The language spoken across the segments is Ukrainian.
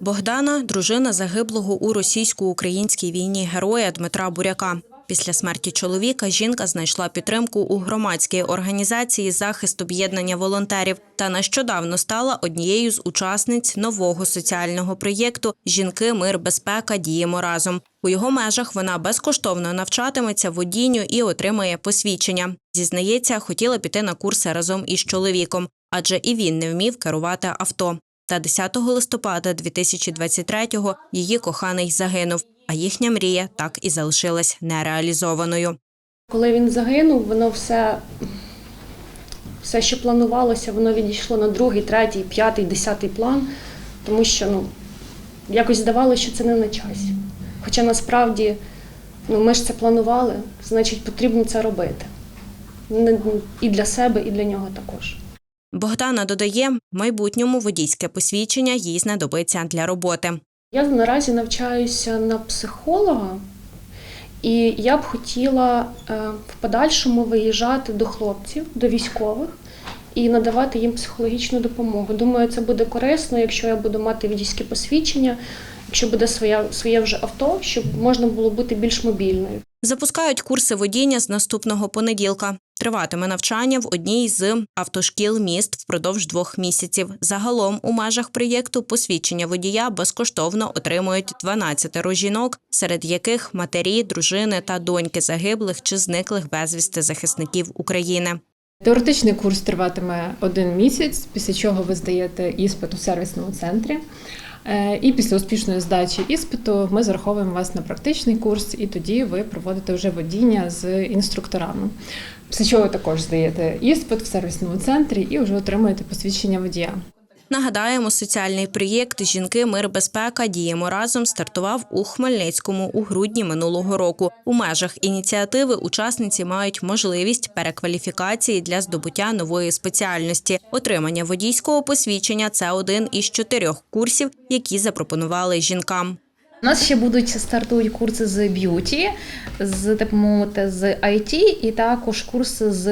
Богдана дружина загиблого у російсько-українській війні героя Дмитра Буряка. Після смерті чоловіка жінка знайшла підтримку у громадській організації захист об'єднання волонтерів та нещодавно стала однією з учасниць нового соціального проєкту Жінки, мир, безпека діємо разом. У його межах вона безкоштовно навчатиметься водінню і отримає посвідчення. Зізнається, хотіла піти на курси разом із чоловіком, адже і він не вмів керувати авто. Та 10 листопада 2023-го її коханий загинув, а їхня мрія так і залишилась нереалізованою. Коли він загинув, воно все, все, що планувалося, воно відійшло на другий, третій, п'ятий, десятий план, тому що ну, якось здавалося, що це не на часі. Хоча насправді ну, ми ж це планували, значить потрібно це робити. І для себе, і для нього також. Богдана додає, в майбутньому водійське посвідчення їй знадобиться для роботи. Я наразі навчаюся на психолога, і я б хотіла е, в подальшому виїжджати до хлопців, до військових і надавати їм психологічну допомогу. Думаю, це буде корисно, якщо я буду мати водійське посвідчення, якщо буде своє, своє вже авто, щоб можна було бути більш мобільною. Запускають курси водіння з наступного понеділка. Триватиме навчання в одній з автошкіл міст впродовж двох місяців. Загалом у межах проєкту посвідчення водія безкоштовно отримують 12 жінок, серед яких матері, дружини та доньки загиблих чи зниклих безвісти захисників України. Теоретичний курс триватиме один місяць, після чого ви здаєте іспит у сервісному центрі. Е, І після успішної здачі іспиту ми зараховуємо вас на практичний курс, і тоді ви проводите вже водіння з інструкторами. Після чого ви також здаєте іспит в сервісному центрі і вже отримуєте посвідчення водія. Нагадаємо, соціальний проєкт Жінки, мир, безпека діємо разом стартував у Хмельницькому у грудні минулого року. У межах ініціативи учасниці мають можливість перекваліфікації для здобуття нової спеціальності. Отримання водійського посвідчення це один із чотирьох курсів, які запропонували жінкам. У нас ще будуть стартують курси з б'юті, з так мовити, з IT і також курси з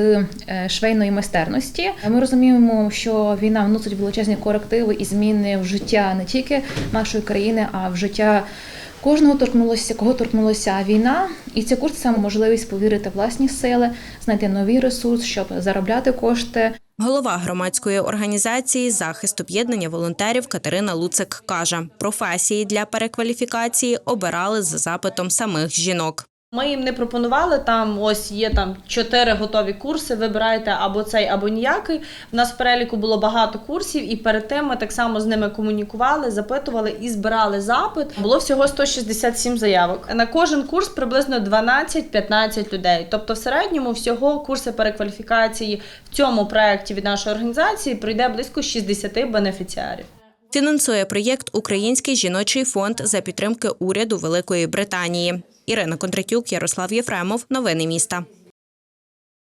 е, швейної майстерності. Ми розуміємо, що війна вносить величезні корективи і зміни в життя не тільки нашої країни, а в життя. Кожного торкнулося, кого торкнулася війна, і цей курс саме можливість повірити в власні сили, знайти новий ресурс, щоб заробляти кошти, Голова громадської організації захист об'єднання волонтерів Катерина Луцик каже, професії для перекваліфікації обирали за запитом самих жінок. Ми їм не пропонували там. Ось є там чотири готові курси. Вибирайте або цей, або ніякий. У нас в переліку було багато курсів, і перед тим ми так само з ними комунікували, запитували і збирали запит. Було всього 167 заявок. На кожен курс приблизно 12-15 людей. Тобто, в середньому всього курси перекваліфікації в цьому проєкті від нашої організації пройде близько 60 бенефіціарів. Фінансує проєкт Український жіночий фонд за підтримки уряду Великої Британії. Ірина Кондратюк, Ярослав Єфремов. Новини міста.